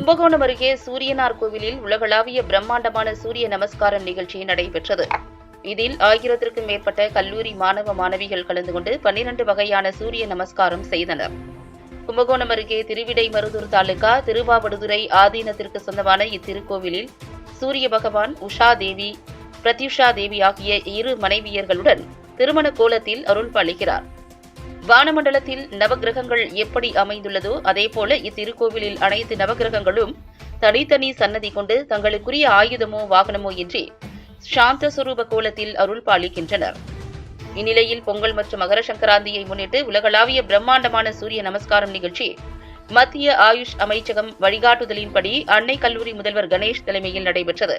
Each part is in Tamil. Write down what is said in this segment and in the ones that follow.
கும்பகோணம் அருகே சூரியனார் கோவிலில் உலகளாவிய பிரம்மாண்டமான சூரிய நமஸ்காரம் நிகழ்ச்சி நடைபெற்றது. இதில் ஆயிரத்திற்கும் மேற்பட்ட கல்லூரி மாணவ மாணவிகள் கலந்து கொண்டு பன்னிரண்டு வகையான சூரிய நமஸ்காரம் செய்தனர். கும்பகோணம் அருகே திருவிடை மருதூர் தாலுகா திருவாவடுதுறை ஆதீனத்திற்கு சொந்தமான இத்திருக்கோவிலில் சூரிய பகவான் உஷா தேவி பிரத்யுஷா தேவி ஆகிய இரு மனைவியர்களுடன் திருமண கோலத்தில் அருள் பாலிக்கிறார் வானமண்டலத்தில் நவகிரகங்கள் எப்படி அமைந்துள்ளதோ அதேபோல இத்திருக்கோவிலில் அனைத்து நவகிரகங்களும் தனித்தனி சன்னதி கொண்டு தங்களுக்குரிய ஆயுதமோ வாகனமோ இன்றி சாந்த சுரூப கோலத்தில் அருள் பாலிக்கின்றனர். இந்நிலையில் பொங்கல் மற்றும் மகர சங்கராந்தியை முன்னிட்டு உலகளாவிய பிரம்மாண்டமான சூரிய நமஸ்காரம் நிகழ்ச்சி மத்திய ஆயுஷ் அமைச்சகம் வழிகாட்டுதலின்படி அன்னை கல்லூரி முதல்வர் கணேஷ் தலைமையில் நடைபெற்றது.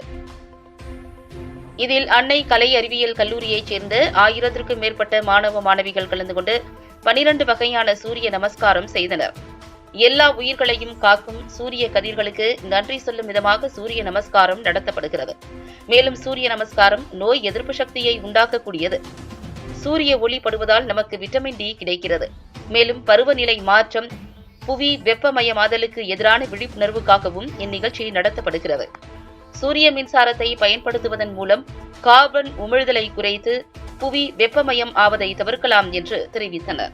இதில் அன்னை கலை அறிவியல் கல்லூரியைச் சேர்ந்த ஆயிரத்திற்கும் மேற்பட்ட மாணவ மாணவிகள் கலந்து கொண்டு பனிரண்டு வகையான சூரிய நமஸ்காரம் செய்தனர். எல்லா உயிர்களையும் காக்கும் சூரிய கதிர்களுக்கு நன்றி சொல்லும் விதமாக சூரிய நமஸ்காரம் நடத்தப்படுகிறது. மேலும் சூரிய நமஸ்காரம் நோய் எதிர்ப்பு சக்தியை உண்டாக்கக்கூடியது. சூரிய ஒளி படுவதால் நமக்கு விட்டமின் டி கிடைக்கிறது. மேலும் பருவநிலை மாற்றம் புவி வெப்பமயமாதலுக்கு எதிரான விழிப்புணர்வுக்காகவும் இந்நிகழ்ச்சி நடத்தப்படுகிறது. சூரிய மின்சாரத்தை பயன்படுத்துவதன் மூலம் கார்பன் உமிழ்தலை குறைத்து புவி வெப்பமயம் ஆவதை தவிர்க்கலாம் என்று தெரிவித்தனர்.